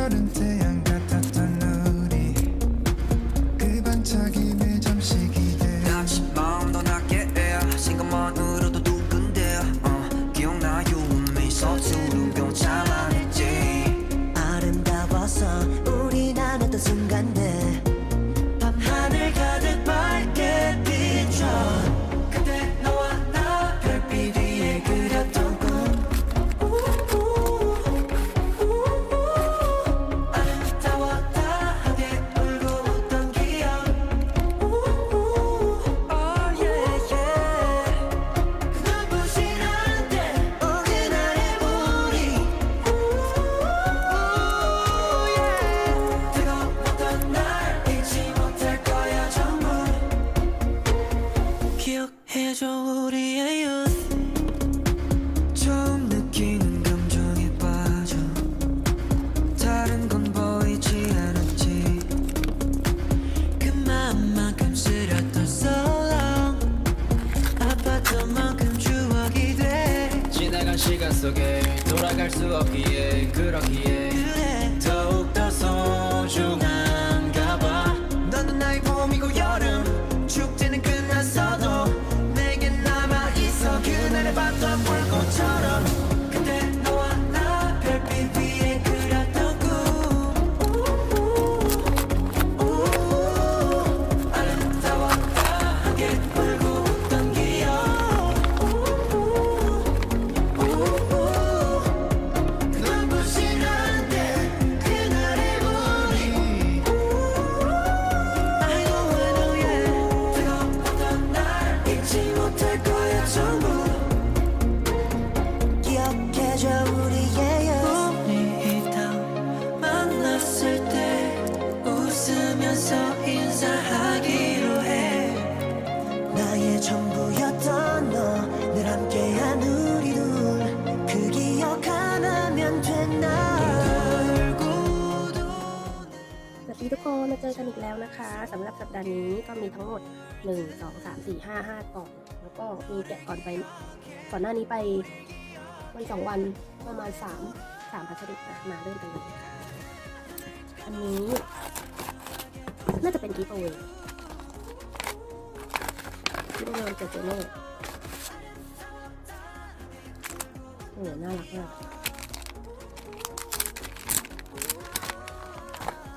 couldn't take นมาเจอกันอีกแล้วนะคะสำหรับสัปดาห์นี้ก็มีทั้งหมด 1 2 3 4 5 5กล่อง แล้วก็มีแกะก่อนไปก่อนหน้านี้ไปวันสองวันประมาณ 3 3พัสดุนะมาเริ่มกันเลยอันนี้ น่าจะเป็นกิฟต์เอาไว้กิฟต์เอาไว้วันเกิดเจเน่โอ้โหน่ารักมาก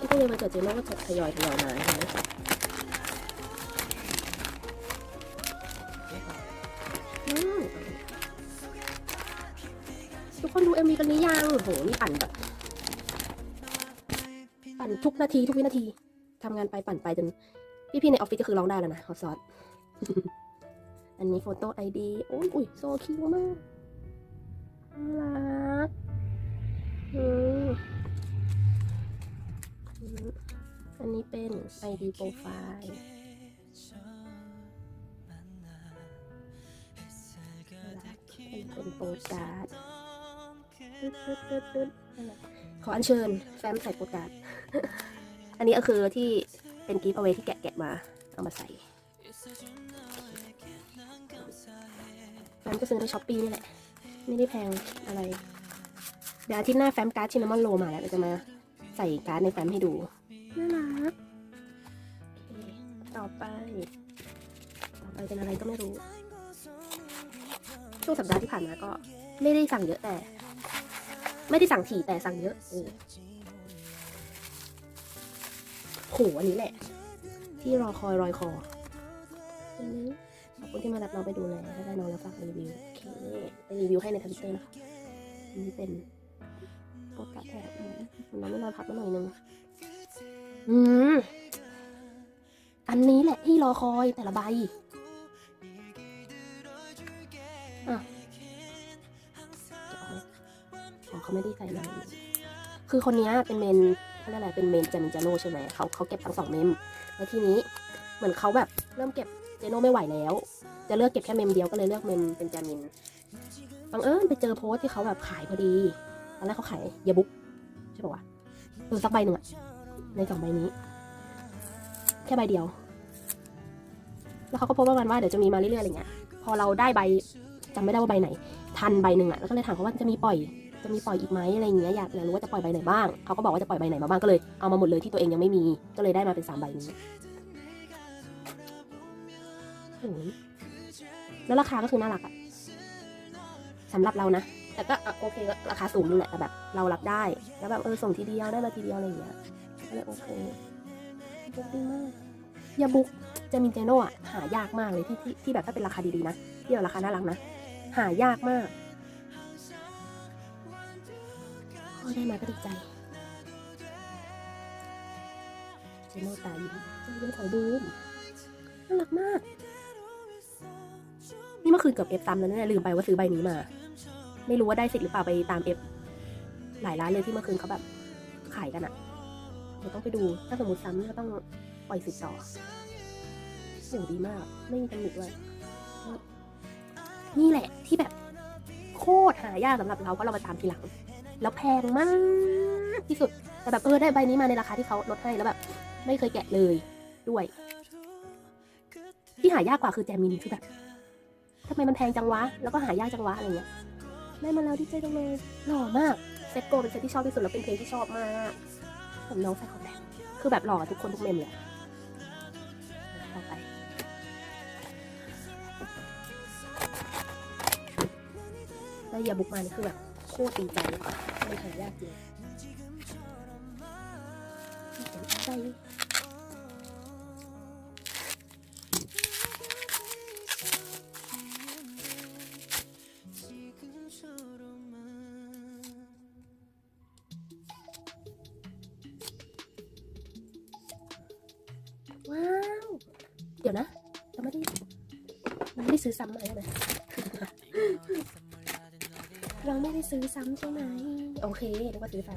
ที่ก็เลยมาเกิดเจโน่ก็จะทยอยทยอยมาใช่ไหมทุกคนดูเอ็มวีกันหรือยังโหนี่ปั่นแบบ ปั่นทุกนาทีทุกวินาทีทำงานไปปั่นไปจนพี่ๆในออฟฟิศก็คือร้องได้แล้วนะฮอตซอสอันนี้โฟโต้ไอดีโอ้ยอุ้ยโซคิวมากน่ารักอืม อันนี้เป็น ID โปรไฟล์เป็นโปรการ์ดตึ๊ดตึ๊ดตึ๊ดตึ๊ดนั่นแหละขออัญเชิญแฟ้มใส่โปรการ์ด อันนี้ก็คือที่เป็นกิฟต์เอาไว้ที่แกะแกะมา เอามาใส่แฟ้มก็ซื้อในช้อปปี้นี่แหละ ไม่ได้แพงอะไร เดี๋ยวอาทิตย์หน้าแฟ้มการ์ดชินนามอนโลมาแล้วเดี๋ยวจะมาใส่การ์ดในแฟ้มให้ดู ต่อไป ต่อไปเป็นอะไรก็ไม่รู้ ช่วงสัปดาห์ที่ผ่านมาก็ ไม่ได้สั่งเยอะแต่ ไม่ได้สั่งถี่แต่สั่งเยอะเออโหอันนี้แหละ ที่รอคอยรอยคออันนี้ขอบคุณที่มารับน้องไปดูแลถ้าได้น้องแล้วฝากรีวิวโอเคไปรีวิวให้ในทวิตเตอร์นะคะนนี้เป็นโปรกัดแถบอืมน้องไม่รอพับมาหน่อยนึงอืม อันนี้แหละที่รอคอยแต่ละใบอะอ๋อเขาไม่ได้ใส่มาคือคนนี้เป็นเมนเขาเรียกอะไรเป็นเมนจามินจาโนใช่ไหมเขาเขาเก็บทั้งสองเมม แล้วทีนี้เหมือนเขาแบบเริ่มเก็บเจโนไม่ไหวแล้ว จะเลือกเก็บแค่เมมเดียวก็เลยเลือกเมมเป็นจามินบังเอิญไปเจอโพสที่เขาแบบขายพอดีตอนแรกเขาขายเยบุ๊กใช่ปะวะเออสักใบหนึ่งอะในสองใบนี้ ค่ใบเดียว แล้วเขาก็พสต์ประมาณว่าเดี๋ยวจะมีมาเรื่อยๆอะไรเงี้ย พอเราได้ใบจำไม่ได้ว่าใบไหน ทันใบหนึ่งอะแล้วก็เลยถามเขาว่าจะมีปล่อย จะมีปล่อยอีกไหมอะไรเงี้ยอยากอยากรู้ว่าจะปล่อยใบไหนบ้างเขาก็บอกว่าจะปล่อยใบไหนมาบ้างก็เลยเอามาหมดเลยที่ตัวเองยังไม่มีก็เลยได้มาเป็นสามใบนี้โอ้ยแล้วราคาก็คือน่ารักอะสำหรับเรานะแต่ก็อะโอเคก็ราคาสูงนึงแหละแต่แบบ เรารับได้ แล้วแบบเออส่งทีเดียวได้มาทีเดียวอะไรอย่างเงี้ยก็เลยโอเคดีมาก ยาบุ๊กเจมินเจโน่อะหายากมากเลยที่ที่ที่แบบถ้าเป็นราคาดีๆนะที่แบบราคาน่ารักนะ หายากมากพอได้มาก็ดีใจเจโน่ตายิ้มเจโน่ของบูมน่ารักมาก นี่เมื่อคืนเกือบเอฟตามแล้วเนี่ยลืมไปว่าซื้อใบนี้มา ไม่รู้ว่าได้สิทธิ์หรือเปล่าไปตามเอฟหลายร้านเลยที่เมื่อคืนเขาแบบขายกันอะเดี๋ยวต้องไปดูถ้าสมมติซ้ำก็ต้อง ปล่อยสิทธิ์ต่อโหดีมาก ไม่มีตำหนิด้วยนี่แหละที่แบบโคตรหายากสำหรับเราเพราะเรามาตามทีหลัง แล้วแพงมากที่สุด แต่แบบเออได้ใบนี้มาในราคาที่เขาลดให้แล้วแบบ ไม่เคยแกะเลยด้วย ที่หายากกว่าคือแจมินคือแบบทำไมมันแพงจังวะ แล้วก็หายากจังวะอะไรเงี้ยได้มาแล้วดีใจจังเลยหล่อมากเซตโกเป็นเซตที่ชอบที่สุดแล้วเป็นเพลงที่ชอบมากผมน้องใส่ของแดงคือแบบหล่อทุกคนทุกเมมเลย ได้ยาบุกมานี่คือแบบโคตรดีใจเลยมันหายากจริงใจว้าว เดี๋ยวนะเราไม่ได้ไม่ได้ซื้อซ้ำมาใช่ไหม เราไม่ได้ซื้อซ้ำใช่ไหม โอเคนึกว่าซื้อซ้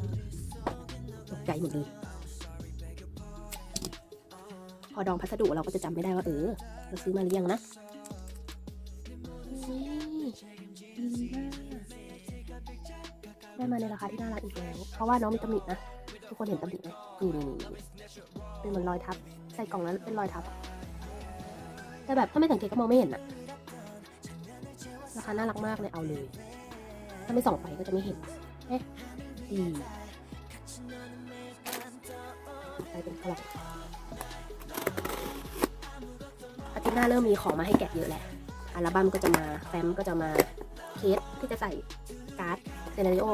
ำตกใจหมดเลย พอดองพัสดุเราก็จะจำไม่ได้ว่าเออ เราซื้อมาหรือยังนะนี่ดีมากได้มาในราคาที่น่ารักอีกแล้ว เพราะว่าน้องมีตำหนินะ ทุกคนเห็นตำหนิไหมนี่นี่นี่เป็นเหมือนรอยทับ ใส่กล่องแล้วเป็นรอยทับอะแต่แบบถ้าไม่สังเกตก็มองไม่เห็นอะราคาน่ารักมากเลยเอาเลย ถ้าไม่ส่องไปก็จะไม่เห็นเอ๊ะดีไปเป็นกล่องอาทิตย์หน้าเริ่มมีของมาให้แกะเยอะแหละอัลบั้มก็จะมาแฟ้มก็จะมาเคสที่จะใส่การ์ดเซนาริโอ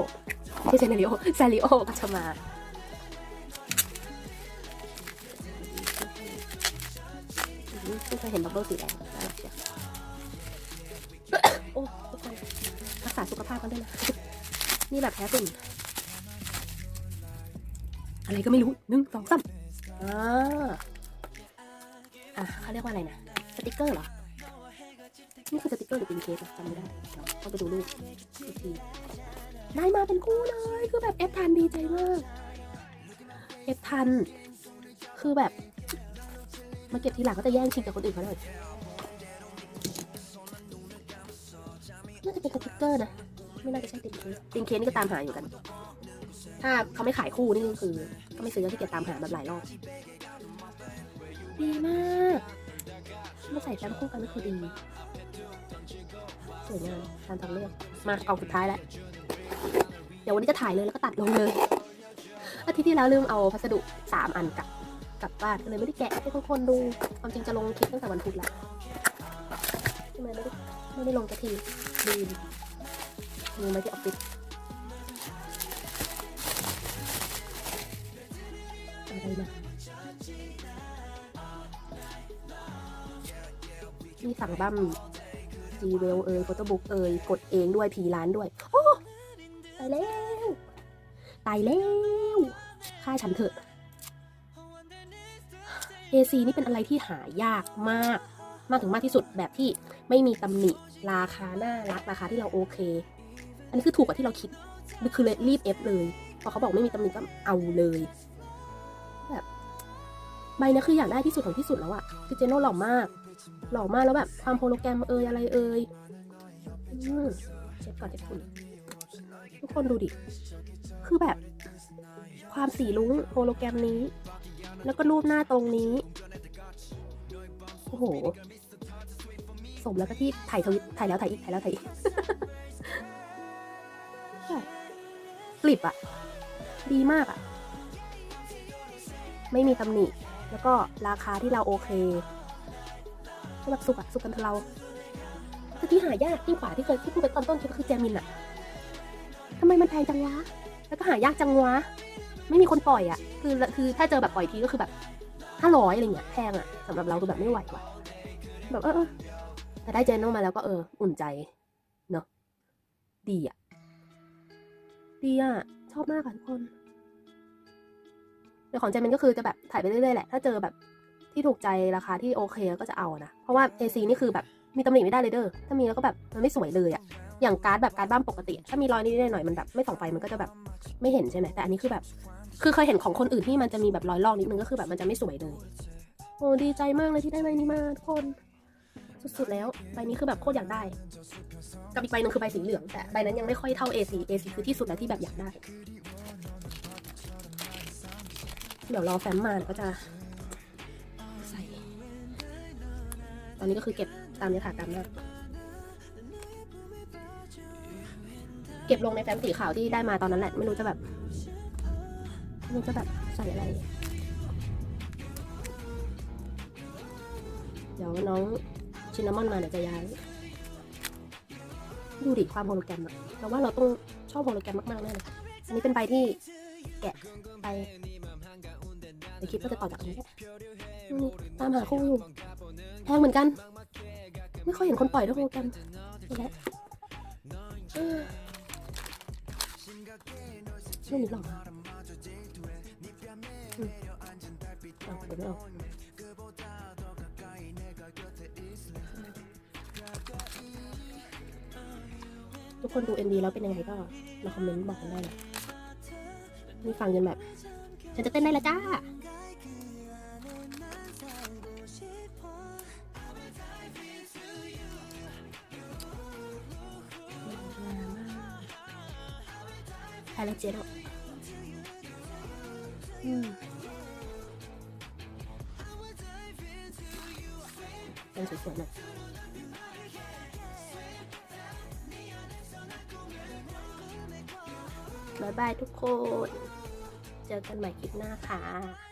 ที่เซนาริโอซาริโอก็จะมาอืมเพิ่งเคยเห็นบับเบิ้ลสีแดง ด้วยนะ นี่แบบแพ้ฝุ่นอะไรก็ไม่รู้หนึ่งสองสามอ่าอะเขาเรียกว่าอะไรนะ สติกเกอร์เหรอ นี่คือสติกเกอร์หรือเป็นเคสจำไม่ได้เดี๋ยวต้องไปดูรูปอีกทีได้มาเป็นคู่เลยคือแบบเอฟทันดีใจมากเอฟทัน คือแบบ มาเก็บทีหลังก็จะแย่งชิงกับคนอื่นเขาเลยน่าจะเป็นสติกเกอร์นะ ไม่น่าจะใช่ตินเคสตินเคสนี่ก็ตามหาอยู่กัน ถ้าเขาไม่ขายคู่นี่คือ ก็ไม่ซื้อที่เกียจตามหาแบบหลายรอบ ดีมากมาใส่แฟมคู่กันก็คือดี สวยงามตามทางเลือก มากล่องสุดท้ายแล้ว เดี๋ยววันนี้จะถ่ายเลยแล้วก็ตัดลงเลย อาทิตย์ที่แล้วลืมเอาพัสดุสามอันกลับกลับบ้านก็เลยไม่ได้แกะให้ทุกคนดู ความจริงจะลงคลิปตั้งแต่วันพุธแล้วทำไมไม่ได้ไม่ได้ลงสักทีลื มลืมไว้ที่ออฟฟิศอะไรนะมีสั่งบั้มจีเวลเอยโฟโต้บุ๊กเอย กดเองด้วยพีร้านด้วย โอ้ตายแล้ว ตายแล้วฆ่าฉันเถอะ AC นี่เป็นอะไรที่หายากมาก มากถึงมากที่สุดแบบที่ไม่มีตำหนิ ราคาน่ารัก ราคาที่เราโอเค อันนี้คือถูกกว่าที่เราคิดคือเลยรีบเอฟเลย พอเขาบอกไม่มีตำหนิก็เอาเลยแบบใบนี้คืออยากได้ที่สุดของที่สุดแล้วอะคือเจโน่หล่อมาก หล่อมากแล้วแบบความโฮโลแกรมเอยอะไรเอยอืมเช็ดก่อนเช็ดฝุ่นทุกคนดูดิ คือแบบ ความสีลุ้งโฮโลแกรมนี้ แล้วก็รูปหน้าตรงนี้ โอ้โห สมแล้วก็ที่ถ่ายทวิตถ่ายแล้วถ่ายอีกถ่ายแล้วถ่ายอีก กลิบอะดีมากอะไม่มีตำหนิ แล้วก็ราคาที่เราโอเคแบบสุกอะสุกกันเราคือที่หายากที่ขวาที่เคยที่พูดไปตอนต้นคลิปคือแจมินอะทำไมมันแพงจังวะ แล้วก็หายากจังวะ ไม่มีคนปล่อยอะคือคือถ้าเจอแบบปล่อยทีก็คือแบบห้าร้อยอะไรเงี้ยแพงอะสำหรับเราคือแบบไม่ไหวว่ะแบบเออแต่ได้เจนโนมาแล้วก็เออ อุ่นใจ เนอะดีอะ ดีอะชอบมากค่ะทุกคนแต่ของเจมันก็คือจะแบบถ่ายไปเรื่อยๆแหละถ้าเจอแบบที่ถูกใจราคาที่โอเคก็จะเอานะ เพราะว่า AC นี่คือแบบมีตำหนิไม่ได้เลยเด้อ ถ้ามีแล้วก็แบบมันไม่สวยเลยอะอย่างการ์ดแบบการ์ดบ้านปกติ ถ้ามีรอยนิดหน่อยมันแบบไม่ส่องไฟมันก็จะแบบไม่เห็นใช่ไหมแต่อันนี้คือแบบ คือเคยเห็นของคนอื่นที่มันจะมีแบบรอยลอกนิดนึงก็คือแบบมันจะไม่สวยเลย โอ้ดีใจมากเลยที่ได้ใบนี้มาทุกคน สุดๆแล้ว ใบนี้คือแบบโคตรอยากได้ กับอีกใบหนึงคือใบสีเหลือง แต่ใบนั้นยังไม่ค่อยเท่า AC AC คือที่สุดแล้วที่แบบอยากได้ เดี๋ยวรอแฟ้มมาก็จะใส่ ตอนนี้ก็คือเก็บตามยถากรรมมากเก็บลงในแฟ้มสีขาวที่ได้มาตอนนั้นแหละ ไม่รู้จะแบบไม่รู้จะแบบใส่อะไรเดี๋ยวน้อง ชินนามอนมาเดี๋ยวจะย้าย ดูดิความโฮโลแกรมอะเราว่าเราต้องชอบโฮโลแกรมมากๆแน่เลยอันนี้เป็นใบที่แกะไปในคลิปก็จะต่อจากนนี้ตามหาคู่อยู่แพงเหมือนกัน ไม่ค่อยเห็นคนปล่อยด้วยโฮโลแกรมนี่แหละเออรุ่นนี้หรออืมเอาเดี๋ยวไม่เอา ทุกคนดู MV แล้วเป็นยังไงก็มาคอมเมนต์บอกกันได้นะนี่ฟังจนแบบฉันจะเต้นได้แล้วจ้าไฮไลท์เจ็ดอะอืม สวยๆหน่อยบายบายทุกคน เจอกันใหม่คลิปหน้าค่ะ